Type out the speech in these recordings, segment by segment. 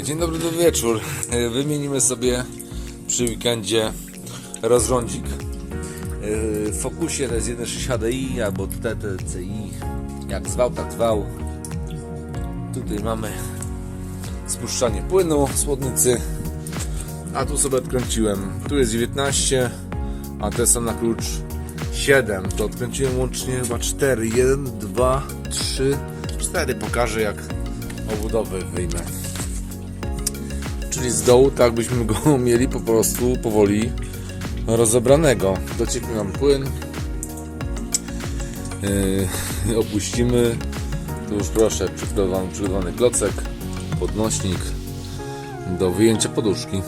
E, Dzień dobry, dobry wieczór. E, Wymienimy sobie przy weekendzie rozrządzik. E, W Focusie to jest 1.6 HDI albo TTCI. Jak zwał, tak zwał. Tutaj mamy spuszczanie płynu z chłodnicy. A tu sobie odkręciłem. Tu jest 19, a te są na klucz 7. To odkręciłem łącznie chyba 4. 1, 2, 3, 4. Pokażę jak obudowy wyjmę. Czyli z dołu tak byśmy go mieli po prostu powoli rozebranego. Docieknie nam płyn. Yy, opuścimy. Tu już proszę, przygotowany, przygotowany klocek, podnośnik do wyjęcia poduszki.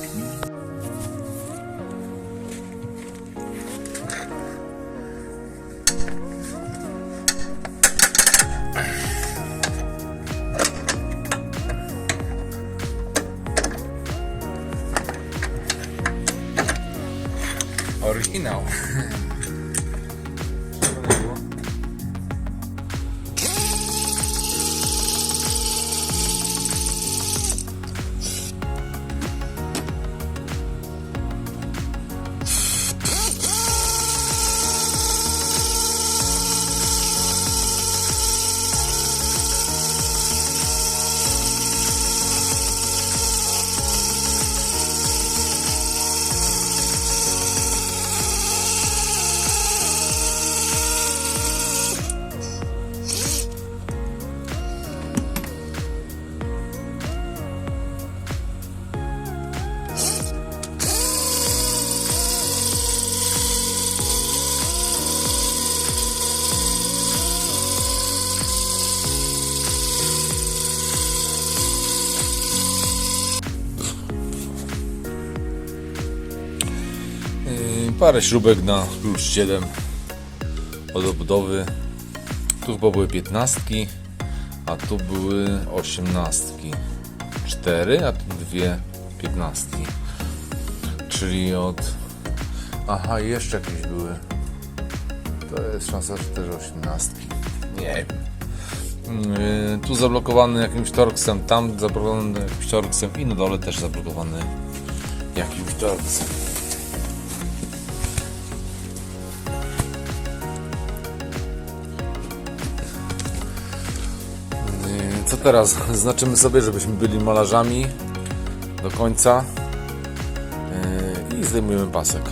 original. Parę śrubek na klucz 7 od obudowy. Tu chyba były 15, a tu były 18. 4, a tu dwie 15. Czyli od. Aha, jeszcze jakieś były. To jest szansa, że też 18. Nie wiem. Yy, tu zablokowany jakimś torksem, tam zablokowany jakimś torksem i na dole też zablokowany jakimś torksem. Co teraz? Znaczymy sobie, żebyśmy byli malarzami do końca Yy, i zdejmujemy pasek.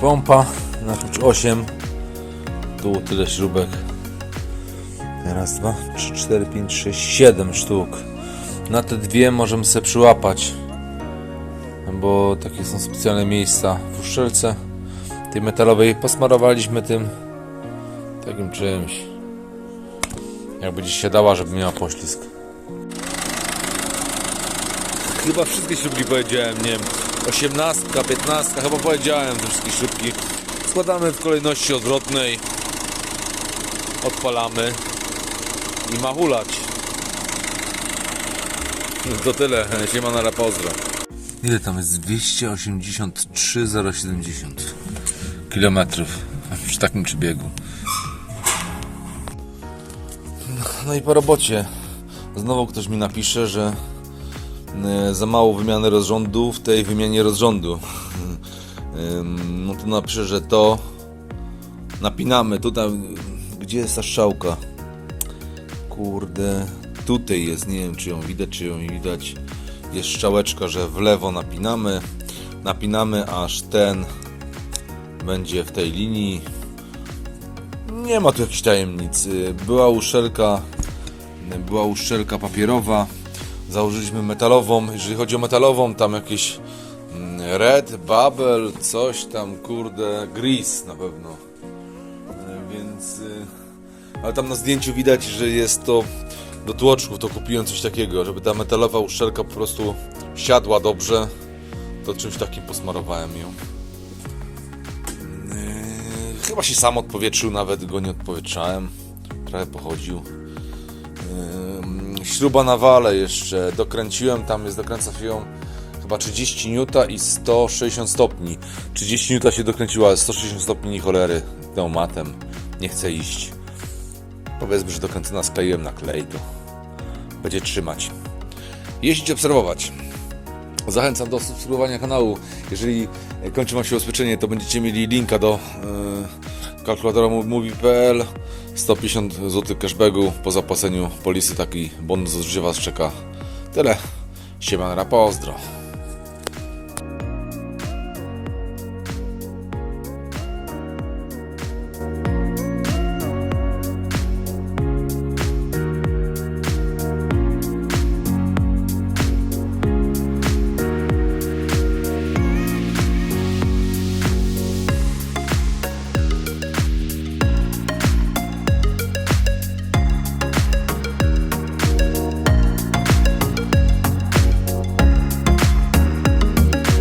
Pompa na klucz 8. Tu tyle śrubek. Raz, dwa, trzy, cztery, pięć, sześć, siedem sztuk. Na te dwie możemy sobie przyłapać, bo takie są specjalne miejsca w uszczelce tej metalowej. Posmarowaliśmy tym takim czymś. Jak będzie się dała, żeby miała poślizg. Chyba wszystkie śrubki powiedziałem, nie wiem, 18, 15, chyba powiedziałem te wszystkie śrubki. Składamy w kolejności odwrotnej. Odpalamy i ma hulać. No To tyle, siema na pozdro. Ile tam jest? 283,070 kilometrów przy takim przebiegu. No i po robocie. Znowu ktoś mi napisze, że e, za mało wymiany rozrządu w tej wymianie rozrządu. No to napiszę, że to napinamy tutaj. Gdzie jest ta strzałka? Kurde, tutaj jest. Nie wiem, czy ją widać, czy ją nie widać. Jest strzałeczka, że w lewo napinamy. Napinamy, aż ten będzie w tej linii. Nie ma tu jakiejś tajemnicy. Była uszczelka, była uszczelka papierowa. Założyliśmy metalową. Jeżeli chodzi o metalową, tam jakieś mm, Red, Bubble, coś tam, kurde, Grease na pewno. E, Więc. y, Ale tam na zdjęciu widać, że jest to do tłoczków. To kupiłem coś takiego, żeby ta metalowa uszczelka po prostu siadła dobrze. To czymś takim posmarowałem ją. Chyba się sam odpowietrzył, nawet go nie odpowietrzałem. Trochę pochodził. Yy, Śruba na wale jeszcze dokręciłem, tam jest dokręca ją chyba 30 N i 160 stopni. 30 N się dokręciła, ale 160 stopni ni cholery pneumatem. Nie chce iść. Powiedzmy, że dokręcona skleiłem na klej, to będzie trzymać. jeździć, obserwować. Zachęcam do subskrybowania kanału. Jeżeli kończy Wam się ubezpieczenie, to będziecie mieli linka do e, kalkulatora mówi.pl 150 zł cashbacku po zapłaceniu polisy. Taki bonus od Was czeka. Tyle. Siemana, pozdro.